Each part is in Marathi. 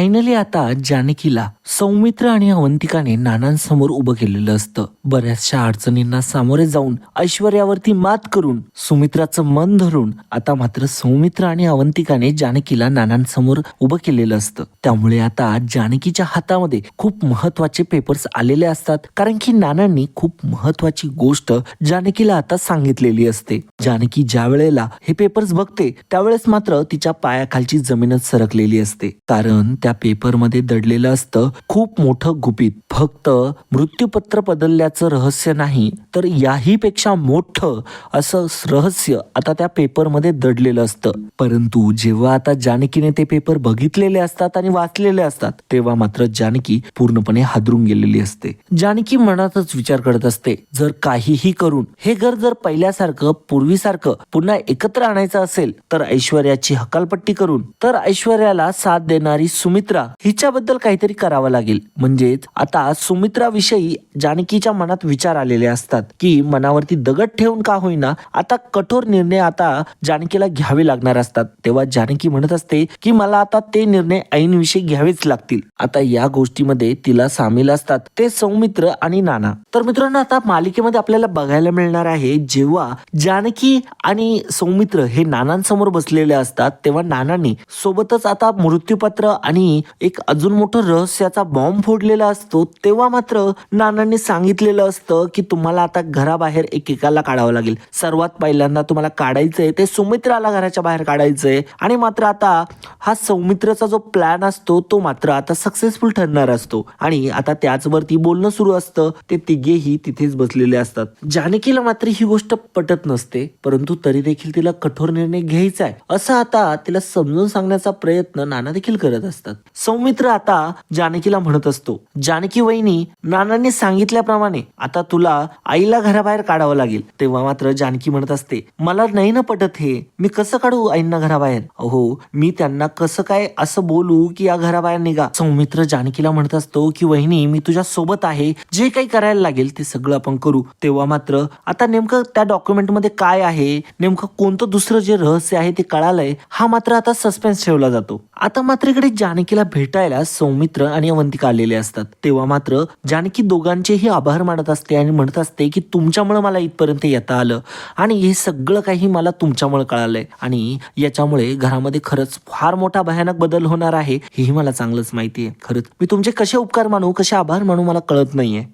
फायनली आता जानकीला सौमित्र आणि अवंतिकाने नानांसमोर उभं केलेलं असतं. बऱ्याचशा अडचणींना सामोरे जाऊन ऐश्वर्यावरती मात करून सुमित्राचं मन धरून आता मात्र सौमित्र आणि अवंतिकाने जानकीला नानांसमोर उभं केलेलं असतं. त्यामुळे आता जानकीच्या हातामध्ये खूप महत्त्वाचे पेपर्स आलेले असतात. कारण की नानांनी खूप महत्वाची गोष्ट जानकीला आता सांगितलेली असते. जानकी ज्या वेळेला हे पेपर्स बघते त्यावेळेस मात्र तिच्या पायाखालची जमीनच सरकलेली असते. कारण त्या पेपरमध्ये दडलेलं असतं खूप मोठं गुपित. फक्त मृत्यूपत्र बदलल्याचं रहस्य नाही तर याही पेक्षा मोठं असं रहस्य आता त्या पेपरमध्ये दडलेलं असतं. परंतु जेव्हा आता जानकीने ते पेपर बघितलेले असतात आणि वाचलेले असतात तेव्हा मात्र जानकी पूर्णपणे हादरून गेलेली असते. जानकी मनातच विचार करत असते जर काहीही करून हे घर जर पहिल्यासारखं पूर्वीसारखं पुन्हा एकत्र आणायचं असेल तर ऐश्वर्याची हकालपट्टी करून तर ऐश्वर्याला साथ देणारी सुमित्रा हिच्याबद्दल काहीतरी करावं लागेल. म्हणजेच आता सुमित्राविषयी जानकीच्या मनात विचार आलेले असतात की मनावरती दगड ठेवून का होईना आता कठोर निर्णय आता जानकीला घ्यावे लागणार असतात. तेव्हा जानकी म्हणत असते की मला आता ते निर्णय ऐनविषयी घ्यावेच लागतील. आता या गोष्टीमध्ये तिला सामील असतात ते सौमित्र आणि नाना. तर मित्रांनो आता मालिकेमध्ये आपल्याला बघायला मिळणार आहे जेव्हा जानकी आणि सौमित्र हे नानांसमोर बसलेले असतात तेव्हा नानांनी सोबतच आता मृत्यूपत्र आणि एक अजून मोठं रहस्याचा बॉम्ब फोडलेला असतो तेव्हा मात्र नानांनी सांगितलेलं असतं की तुम्हाला आता घराबाहेर एकेकाला काढावं लागेल. सर्वात पहिल्यांदा तुम्हाला काढायचंय ते सुमित्राला घराच्या बाहेर काढायचंय. आणि मात्र आता हा सौमित्रचा जो प्लॅन असतो तो मात्र आता सक्सेसफुल ठरणार असतो. आणि आता त्याचवरती बोलणं सुरू असतं. ते तिघेही तिथेच बसलेले असतात. जानकीला मात्र ही गोष्ट पटत नसते परंतु तरी देखील तिला कठोर निर्णय घ्यायचा आहे असं आता तिला समजून सांगण्याचा प्रयत्न नाना देखील करत असतात. सौमित्र आता जानकीला म्हणत असतो जानकी वहिनी नानांनी सांगितल्याप्रमाणे आता तुला आईला घराबाहेर काढावं लागेल. तेव्हा मात्र जानकी म्हणत असते मला नाही ना पटत हे. मी कसं काढू आईंना घराबाहेर? अहो मी त्यांना कसं काय असं बोलू की या घराबाहेर निघा? सौमित्र जानकीला म्हणत असतो की वहिनी मी तुझ्या सोबत आहे. जे काही करायला लागेल ते सगळं आपण करू. तेव्हा मात्र आता नेमकं त्या डॉक्युमेंटमध्ये काय आहे? नेमकं कोणतं दुसरं जे रहस्य आहे ते कळालंय? हा मात्र आता सस्पेन्स ठेवला जातो. आता मात्र इकडे जानकी जानकीला भेटायला सौमित्र आणि अवंतिका आलेले असतात. तेव्हा मात्र जानकी दोघांचेही आभार मानत असते आणि म्हणत असते की तुमच्यामुळे मला इथपर्यंत येता आलं आणि हे सगळं काही मला तुमच्यामुळे कळालंय आणि याच्यामुळे घरामध्ये खरंच फार मोठा भयानक बदल होणार आहे हेही मला चांगलंच माहिती आहे खरंच मी तुमचे कसे उपकार मानू कसे आभार मानू मला कळत नाहीये.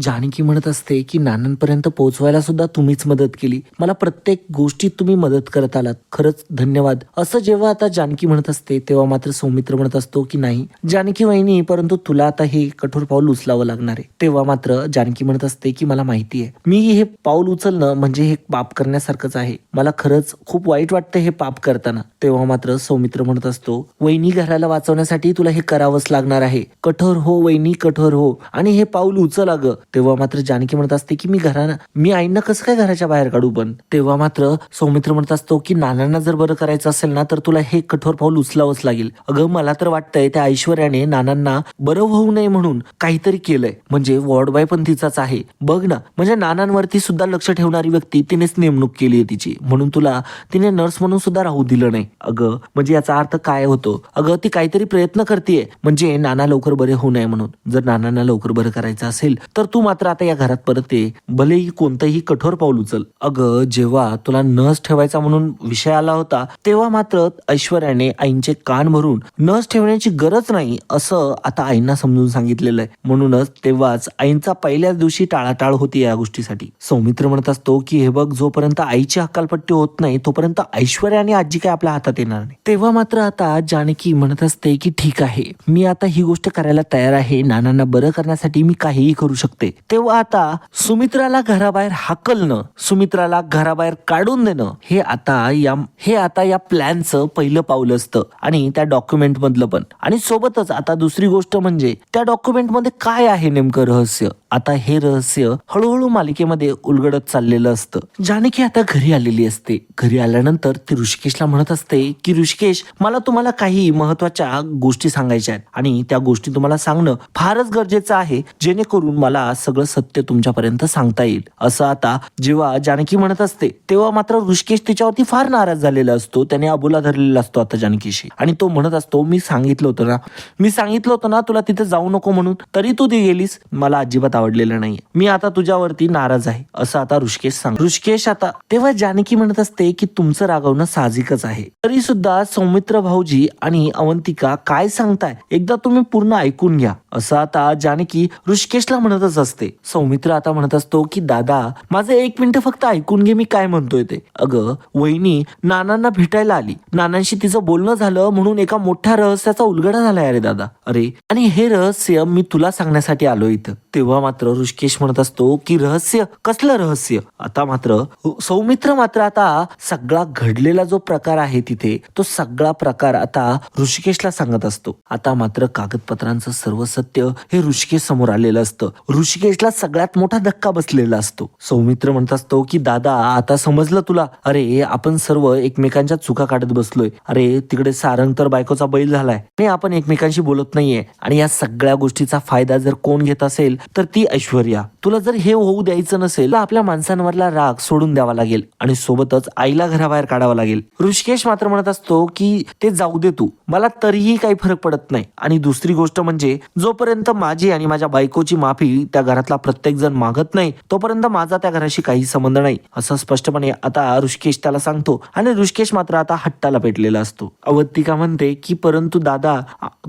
जानकी म्हणत असते की नानांपर्यंत पोहोचवायला सुद्धा तुम्हीच मदत केली. मला प्रत्येक गोष्टीत तुम्ही मदत करत आलात. खरंच धन्यवाद. असं जेव्हा आता जानकी म्हणत असते तेव्हा मात्र सौमित्र म्हणत असतो की नाही. जानकी वहिनी परंतु तुला आता हे कठोर पाऊल उचलावं लागणार आहे. तेव्हा मात्र जानकी म्हणत असते की मला माहिती आहे. मी हे पाऊल उचलणं म्हणजे हे पाप करण्यासारखंच आहे. मला खरंच खूप वाईट वाटतं हे पाप करताना. तेव्हा मात्र सौमित्र म्हणत असतो वहिनी घराला वाचवण्यासाठी तुला हे करावंच लागणार आहे. कठोर हो वहिनी कठोर हो. आणि हे पाऊल उचल अगं. तेव्हा मात्र जानकी म्हणत असते की मी घरानं मी आईंना कसं काय घराच्या बाहेर काढू पण? तेव्हा मात्र सौमित्र म्हणत असतो की नानांना जर बरं करायचं असेल ना तर तुला हे कठोर पाऊल उचलावंच लागेल. अगं मला तर वाटतंय त्या ऐश्वर्याने नानांना बरं होऊ नये म्हणून काहीतरी केलंय. म्हणजे वॉर्ड बाय पण तिचाच आहे. बघ ना म्हणजे नानांवरती सुद्धा लक्ष ठेवणारी व्यक्ती तिनेच नेमणूक केली आहे तिची. म्हणून तुला तिने नर्स म्हणून सुद्धा राहू दिलं नाही. अगं म्हणजे याचा अर्थ काय होतो? अगं ती काहीतरी प्रयत्न करते म्हणजे नाना लवकर बरे होऊ नये म्हणून. जर नानांना लवकर बरं करायचं असेल तर तू मात्र आता या घरात परत ये भलेही कोणतंही कठोर पाऊल उचल. अगं जेव्हा तुला नस ठेवायचा म्हणून विषय आला होता तेव्हा मात्र ऐश्वर्याने आईंचे कान भरून नस ठेवण्याची गरज नाही असं आता आईंना समजून सांगितलेलं आहे. म्हणूनच तेव्हाच आईंचा पहिल्याच दिवशी टाळाटाळ होती या गोष्टीसाठी. सौमित्र म्हणत असतो की हे बघ जोपर्यंत आईची हक्कालपट्टी होत नाही तोपर्यंत ऐश्वर्या आणि आजी काय आपल्या हातात येणार नाही. तेव्हा मात्र आता जानकी म्हणत असते की ठीक आहे. मी आता ही गोष्ट करायला तयार आहे. नानांना बरं करण्यासाठी मी काहीही करू शकते. तेव्हा आता सुमित्राला घराबाहेर हाकलणं सुमित्राला घराबाहेर काढून देणं हे आता या हे आता या प्लॅनचं पहिलं पाऊल असतं. आणि त्या डॉक्युमेंट मधलं पण. आणि सोबतच आता दुसरी गोष्ट म्हणजे त्या डॉक्युमेंटमध्ये काय आहे नेमकं रहस्य? आता हे रहस्य हळूहळू मालिकेमध्ये उलगडत चाललेलं असतं. जानकी आता घरी आलेली असते. घरी आल्यानंतर ती ऋषिकेशला म्हणत असते की ऋषिकेश मला तुम्हाला काही महत्त्वाच्या गोष्टी सांगायच्या आहेत. आणि त्या गोष्टी तुम्हाला सांगणं फारच गरजेचं आहे. जेणेकरून मला तुम्हाला सगळं सत्य तुमच्यापर्यंत सांगता येईल. असं आता जेव्हा जानकी म्हणत असते तेव्हा मात्र ऋषिकेश तिच्यावरती फार नाराज झालेला असतो. त्याने अबुला धरलेला असतो आता जानकीशी. आणि तो म्हणत असतो मी सांगितलं होतं ना मी सांगितलं होतं ना तुला तिथे जाऊ नको म्हणून. तरी तू ती गेलीस. मला अजिबात आवडलेलं नाही मी आता तुझ्यावरती नाराज आहे. असं आता ऋषिकेश सांग ऋषिकेश आता तेव्हा जानकी म्हणत असते की तुमचं रागवणं साहजिकच आहे. तरी सुद्धा सौमित्र भाऊजी आणि अवंतिका काय सांगताय? एकदा तुम्ही पूर्ण ऐकून घ्या. असं आता जानकी ऋषिकेशला म्हणतच असते. सौमित्र आता म्हणत असतो की दादा माझं एक मिनिट फक्त ऐकून घे मी काय म्हणतोय ते. अगं वहिनी नानांना भेटायला आली. नानांशी तिचं बोलणं झालं म्हणून एका मोठ्या रहस्याचा उलगडा झालाय अरे दादा. अरे आणि हे रहस्य मी तुला सांगण्यासाठी आलो इथं. तेव्हा मात्र ऋषिकेश म्हणत असतो की रहस्य कसलं रहस्य? आता मात्र हो, सौमित्र मात्र आता सगळा घडलेला जो प्रकार आहे तिथे तो सगळा प्रकार आता ऋषिकेशला सांगत असतो. आता मात्र कागदपत्रांचं सर्व सत्य हे ऋषिकेश समोर आलेलं असतं. ऋषिकेशला सगळ्यात मोठा धक्का बसलेला असतो. सौमित्र म्हणत असतो की दादा आता समजलं तुला? अरे आपण सर्व एकमेकांच्या चुका काढत बसलोय. अरे तिकडे सारंग तर बायकोचा बैल झालाय. आणि आपण एकमेकांशी बोलत नाहीये. आणि या सगळ्या गोष्टीचा फायदा जर कोण घेत असेल तर ती ऐश्वर्या. तुला जर हे होऊ द्यायचं नसेल तर आपल्या माणसांवरला राग सोडून द्यावा लागेल आणि सोबतच आईला घराबाहेर काढावं लागेल. ऋषिकेश मात्र म्हणत असतो की ते जाऊ दे तू. मला तरीही काही फरक पडत नाही. आणि दुसरी गोष्ट म्हणजे जोपर्यंत माझी आणि माझ्या बायकोची माफी त्या घरातला प्रत्येक जण मागत नाही तोपर्यंत माझा त्या घराशी काही संबंध नाही. असं स्पष्टपणे आता ऋषिकेश त्याला सांगतो आणि ऋषिकेश मात्र आता हट्टाला पेटलेला असतो. अवंतिका म्हणते की परंतु दादा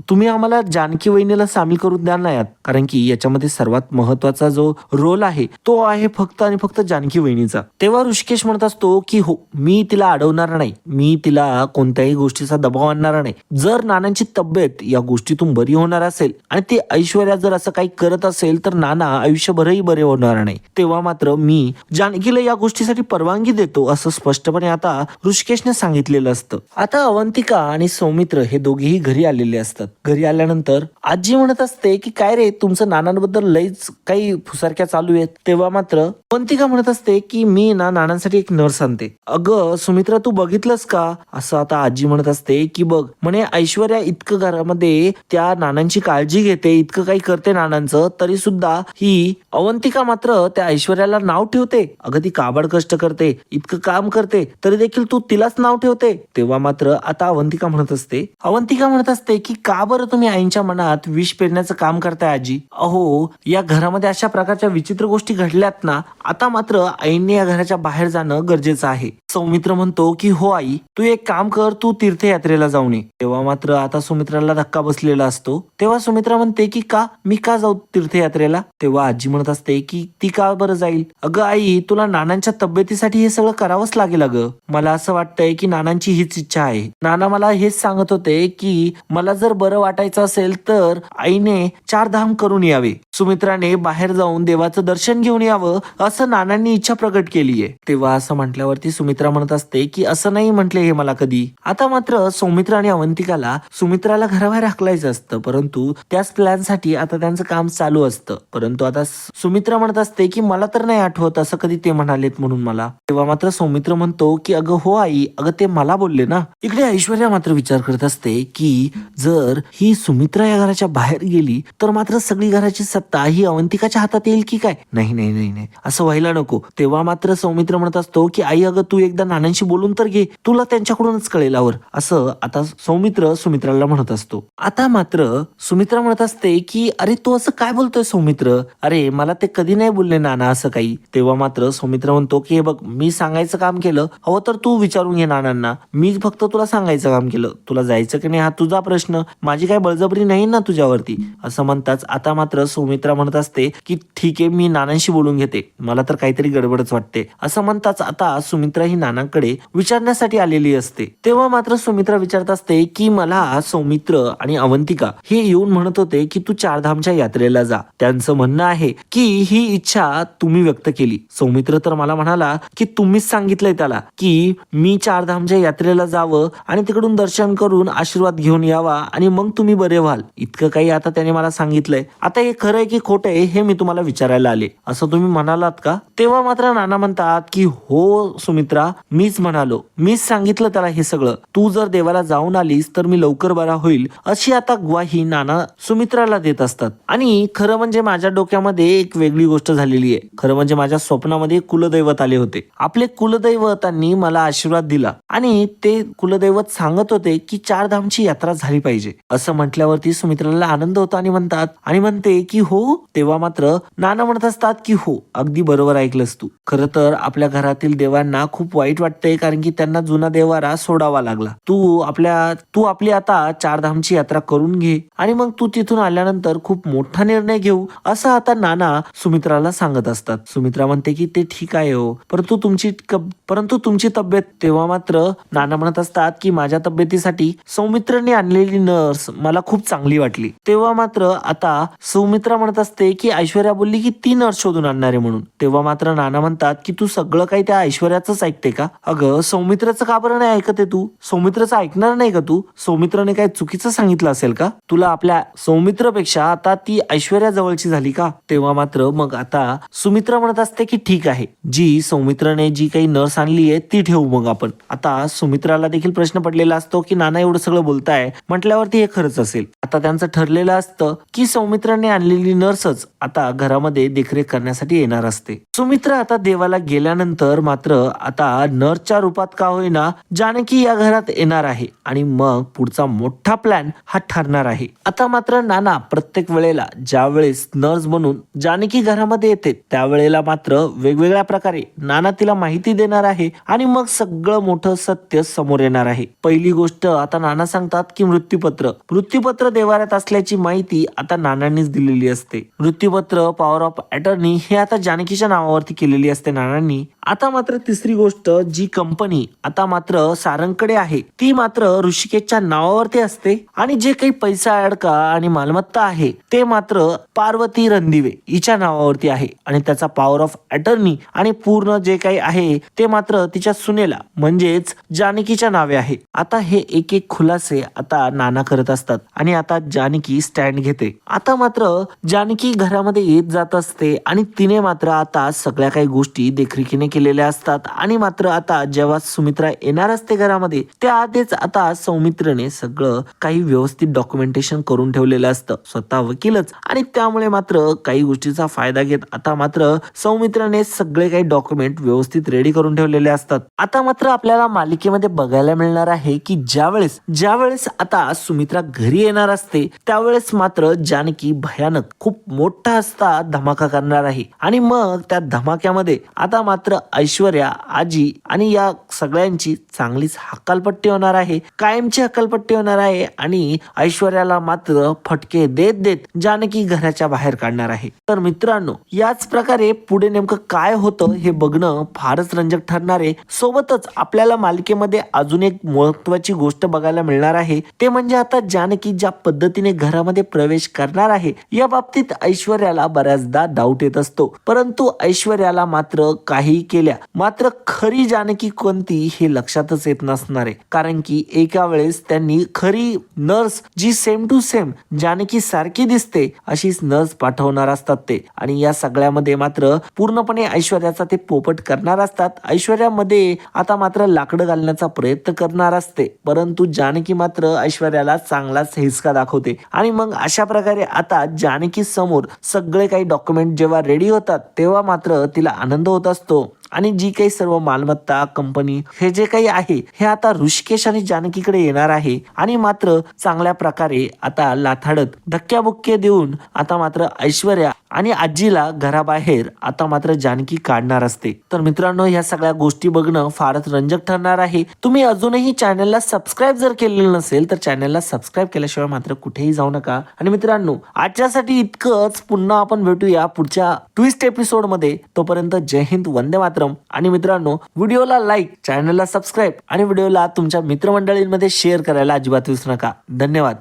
तुम्ही आम्हाला जानकी वहिनीला सामील करून द्या नाही कारण की याच्यामध्ये सर्वात महत्त्वाचा जो रोल आहे. तो आहे फक्त आणि फक्त जानकी वहिनीचा. तेव्हा ऋषिकेश म्हणत असतो की हो मी तिला अडवणार नाही. मी तिला कोणत्याही गोष्टीचा दबाव आणणार नाही. जर नानांची तब्येत या गोष्टीतून बरी होणार असेल आणि ती ऐश्वर्या जर असं काही करत असेल तर नाना आयुष्यभरही बरे होणार नाही. तेव्हा मात्र मी जानकीला या गोष्टीसाठी परवानगी देतो असं स्पष्टपणे आता ऋषिकेशने सांगितलेलं असतं. आता अवंतिका आणि सौमित्र हे दोघेही घरी आलेले असतात. घरी आल्यानंतर आजी म्हणत असते की काय रे तुमचं नानांबद्दल लईच काही सारख्या चालू आहेत तेव्हा मात्र अवंतिका म्हणत असते की मी ना नानांसाठी एक नर्स आणते. अगं सुमित्रा तू बघितलंस का? असं आता आजी म्हणत असते की बघ म्हणे ऐश्वर्या इतकं घरामध्ये त्या नानांची काळजी घेते इतकं काही करते नानांचं तरी सुद्धा ही अवंतिका मात्र त्या ऐश्वर्याला नाव ठेवते. अगं ती काबाड कष्ट करते इतकं काम करते तरी देखील तू तिलाच नाव ठेवते. तेव्हा मात्र आता अवंतिका म्हणत असते अवंतिका म्हणत असते की का बरं तुम्ही आईंच्या मनात विष पेरण्याचं काम करताय आजी? अहो या घरामध्ये अशा प्रकारच्या विचित्र गोष्टी घडल्यात ना आता मात्र आईने या घराच्या बाहेर जाणं गरजेचं आहे. सौमित्र म्हणतो की हो आई तू एक काम कर तू तीर्थयात्रेला जाऊन ये. तेव्हा मात्र आता सुमित्राला धक्का बसलेला असतो. तेव्हा सुमित्रा म्हणते की का? मी का जाऊ तीर्थयात्रेला? तेव्हा आजी म्हणत असते की ती का बरं जाईल? अगं आई तुला नानांच्या तब्येतीसाठी हे सगळं करावंच लागेल अगं. मला असं वाटतंय की नानांची हीच इच्छा आहे. नाना मला हेच सांगत होते की मला जर बरं वाटायचं असेल तर आईने चार धाम करून यावे. सुमित्राने बाहेर जाऊन देवाचं दर्शन घेऊन यावं असं नानांनी इच्छा प्रकट केलीये. तेव्हा असं म्हटल्यावरती सुमित्रा म्हणत असते की असं नाही म्हटले हे मला कधी. आता मात्र सौमित्र आणि अवंतिकाला सुमित्राला घराबाहेर हाकलायचं असतं परंतु त्याच प्लॅनसाठी आता त्यांचं काम चालू असतं. परंतु आता सुमित्रा म्हणत असते की मला तर नाही आठवत असं कधी ते म्हणालेत म्हणून मला. तेव्हा मात्र सौमित्र म्हणतो की अगं हो आई अगं ते मला बोलले ना. इकडे ऐश्वर्या मात्र विचार करत असते की जर ही सुमित्रा या घराच्या बाहेर गेली तर मात्र सगळी घराची सत्ता ही अवंतिकाच्या हातात येईल की काय? नाही नाही नाही नाही असं व्हायला नको. तेव्हा मात्र सौमित्र म्हणत असतो की आई अगं तू एक एकदा नानांशी बोलून तर घे. तुला त्यांच्याकडूनच कळेल आवर. असं आता सौमित्र सुमित्राला म्हणत असतो. आता मात्र सुमित्रा म्हणत असते की अरे तू असं काय बोलतोय सौमित्र? अरे मला ते कधी नाही बोलले नाना असं काही. तेव्हा मात्र सौमित्र म्हणतो की हे बघ मी सांगायचं काम केलं. हवं तर तू विचारून घे नानांना. मी फक्त तुला सांगायचं काम केलं. तुला जायचं की नाही हा तुझा प्रश्न. माझी काय बळजबरी नाही ना तुझ्यावरती. असं म्हणताच आता मात्र सौमित्रा म्हणत असते की ठीक आहे मी नानांशी बोलून घेते. मला तर काहीतरी गडबडच वाटते. असं म्हणताच आता सुमित्रा ही नानांकडे विचारण्यासाठी आलेली असते. तेव्हा मात्र सुमित्रा विचारत असते की मला सौमित्र आणि अवंतिका हे येऊन म्हणत होते की तू चारधामच्या यात्रेला जा. त्यांचं म्हणणं आहे की ही इच्छा तुम्ही व्यक्त केली. सौमित्र तर मला म्हणाला की तुम्हीच सांगितलंय त्याला की मी चारधामच्या यात्रेला जावं आणि तिकडून दर्शन करून आशीर्वाद घेऊन यावा आणि मग तुम्ही बरे व्हाल. इतकं काही आता त्याने मला सांगितलंय. आता हे खरं आहे की खोटं आहे हे मी तुम्हाला विचारायला आले. असं तुम्ही म्हणालात का? तेव्हा मात्र नाना म्हणतात की हो सुमित्रा होता मीच म्हणालो. मीच सांगितलं त्याला हे सगळं. तू जर देवाला जाऊन आलीस तर मी लवकर बरा होईल अशी आता ग्वाही नाना सुमित्राला देत असतात. आणि खरं म्हणजे माझ्या डोक्यामध्ये एक वेगळी गोष्ट झालेली आहे. खरं म्हणजे माझ्या स्वप्नामध्ये कुलदैवत आले होते. आपले कुलदैवतांनी मला आशीर्वाद दिला. आणि ते कुलदैवत सांगत होते की चार धामची यात्रा झाली पाहिजे. असं म्हटल्यावरती सुमित्राला आनंद होतो आणि म्हणतात आणि म्हणते की हो तेव्हा मात्र नाना म्हणत असतात की हो अगदी बरोबर ऐकलंस तू. खरं तर आपल्या घरातील देवांना खूप वाईट वाटतंय कारण की त्यांना जुना देवारा सोडावा लागला. तू आपल्या तू आपली आता चारधामची यात्रा करून घे आणि मग तू तिथून आल्यानंतर खूप मोठा निर्णय घेऊ असं आता नाना सुमित्राला सांगत असतात. सुमित्रा म्हणते की ते ठीक आहे हो परंतु तुमची कब- परंतु तुमची तब्येत तेव्हा मात्र नाना म्हणत असतात की माझ्या तब्येतीसाठी सौमित्रने आणलेली नर्स मला खूप चांगली वाटली. तेव्हा मात्र आता सौमित्रा म्हणत असते की ऐश्वर्या बोलली की ती नर्स शोधून आणणार आहे म्हणून. तेव्हा मात्र नाना म्हणतात की तू सगळं काही त्या ऐश्वर्याच ऐकते का? अगं सौमित्राचं का बरं नाही ऐकत आहे तू? सौमित्राचं ऐकणार नाही का तू? सौमित्राने काय चुकीचं सांगितलं असेल का? तुला आपल्या सौमित्रपेक्षा आता ती ऐश्वर्या जवळची झाली का? तेव्हा मात्र मग आता सुमित्रा म्हणत असते की ठीक आहे. जी सौमित्राने जी काही नर्स आणली आहे ती ठेवू मग आपण. आता सुमित्राला देखील प्रश्न पडलेला असतो की नाना एवढं सगळं बोलताय. म्हटल्यावरती हे खरंच असेल. आता त्यांचं ठरलेलं असतं की सौमित्राने आणलेली नर्सच आता घरामध्ये देखरेख करण्यासाठी येणार असते. सुमित्रा आता देवाला गेल्यानंतर मात्र आता नर्सच्या रूपात का होईना जानकी या घरात येणार आहे आणि मग पुढचा मोठा प्लॅन हा ठरणार आहे. आता मात्र नाना प्रत्येक वेळेला ज्या वेळेस नर्स म्हणून जानकी घरामध्ये येते त्यावेळेला मात्र वेगवेगळ्या प्रकारे नाना तिला माहिती देणार आहे आणि मग सगळं मोठं सत्य समोर येणार आहे. पहिली गोष्ट आता नाना सांगतात की मृत्यूपत्र. मृत्यूपत्र देवाऱ्यात असल्याची माहिती आता नानांनीच दिलेली असते. मृत्यूपत्र पॉवर ऑफ अटर्नी हे आता जानकीच्या नावावरती केलेली असते नानांनी. आता मात्र तिसरी गोष्ट जी कंपनी आता मात्र सारंगकडे आहे ती मात्र ऋषिकेशच्या नावावरती असते. आणि जे काही पैसा अडका आणि मालमत्ता आहे ते मात्र पार्वती रणदिवे हिच्या नावावरती आहे. आणि त्याचा पॉवर ऑफ अटर्नी आणि पूर्ण जे काही आहे ते मात्र तिच्या सुनेला म्हणजेच जानकीच्या नावे आहे. आता हे एक एक खुलासे आता नाना करत असतात. आणि आता जानकी स्टँड घेते. आता मात्र जानकी घरामध्ये येत जात असते आणि तिने मात्र आता सगळ्या काही गोष्टी देखरेखीने केलेल्या असतात. आणि मात्र आता जेव्हा सुमित्रा येणार असते घरामध्ये त्या आधीच आता सौमित्रने सगळं काही व्यवस्थित डॉक्युमेंटेशन करून ठेवलेलं असतं. स्वतः वकीलच. आणि त्यामुळे मात्र काही गोष्टीचा फायदा घेत आता मात्र सौमित्राने सगळे काही डॉक्युमेंट व्यवस्थित रेडी करून ठेवलेले असतात. आता मात्र आपल्याला मालिकेमध्ये बघायला मिळणार आहे की ज्यावेळेस ज्यावेळेस आता सुमित्रा घरी येणार असते त्यावेळेस मात्र जानकी भयानक खूप मोठा असता धमाका करणार आहे. आणि मग त्या धमाक्यामध्ये आता मात्र ऐश्वर्या आजी आणि या सगळ्यांची चांगलीच हक्कालपट्टी होणार आहे कायमची हक्कालपट्टी होणार आहे आणि ऐश्वर्याला मात्र फटके देत देत जानकी घराच्या बाहेर काढणार आहे. तर मित्रांनो याच प्रकारे पुढे नेमकं काय होतं हे बघणं फारच रंजक ठरणार आहे. सोबतच आपल्याला मालिकेमध्ये अजून एक महत्वाची गोष्ट बघायला मिळणार आहे. ते म्हणजे आता जानकी ज्या पद्धतीने घरामध्ये प्रवेश करणार आहे या बाबतीत ऐश्वर्याला बऱ्याचदा डाऊट येत असतो. परंतु ऐश्वर्याला मात्र काही केल्या मात्र खरी जानकी कोणती हे लक्षातच येत नसणार. आहे कारण की एका वेळेस त्यांनी खरी नर्स जी सेम टू सेम जानकी सारखी दिसते अशीच नर्स पाठवणार असतात ते. आणि या सगळ्यामध्ये मात्र पूर्णपणे ऐश्वर्याचा ते पोपट करणार असतात. ऐश्वर्यामध्ये आता मात्र लाकडं घालण्याचा प्रयत्न करणार असते. परंतु जानकी मात्र ऐश्वर्याला चांगलाच हिसका दाखवते. आणि मग अशा प्रकारे आता जानकी समोर सगळे काही डॉक्युमेंट जेव्हा रेडी होतात तेव्हा मात्र तिला आनंद होत असतो. आणि जी काही सर्व मालमत्ता कंपनी हे जे काही आहे हे आता ऋषिकेश आणि जानकीकडे येणार आहे. आणि मात्र चांगल्या प्रकारे आता लाथाडत धक्क्याबुक्के देऊन आता मात्र ऐश्वर्या आणि आजीला घराबाहेर आता मात्र जानकी काढणार असते. तर मित्रांनो ह्या सगळ्या गोष्टी बघणं फारच रंजक ठरणार आहे. तुम्ही अजूनही चॅनलला सबस्क्राईब जर केलेलं नसेल तर चॅनलला सबस्क्राईब केल्याशिवाय मात्र कुठेही जाऊ नका. आणि मित्रांनो आजच्यासाठी इतकंच. पुन्हा आपण भेटूया पुढच्या ट्विस्ट एपिसोडमध्ये. तोपर्यंत जय हिंद वंदे मातरम. आणि मित्रांनो व्हिडिओला लाईक चॅनलला सबस्क्राईब आणि व्हिडिओला तुमच्या मित्रमंडळींमध्ये शेअर करायला अजिबात विसरू नका. धन्यवाद.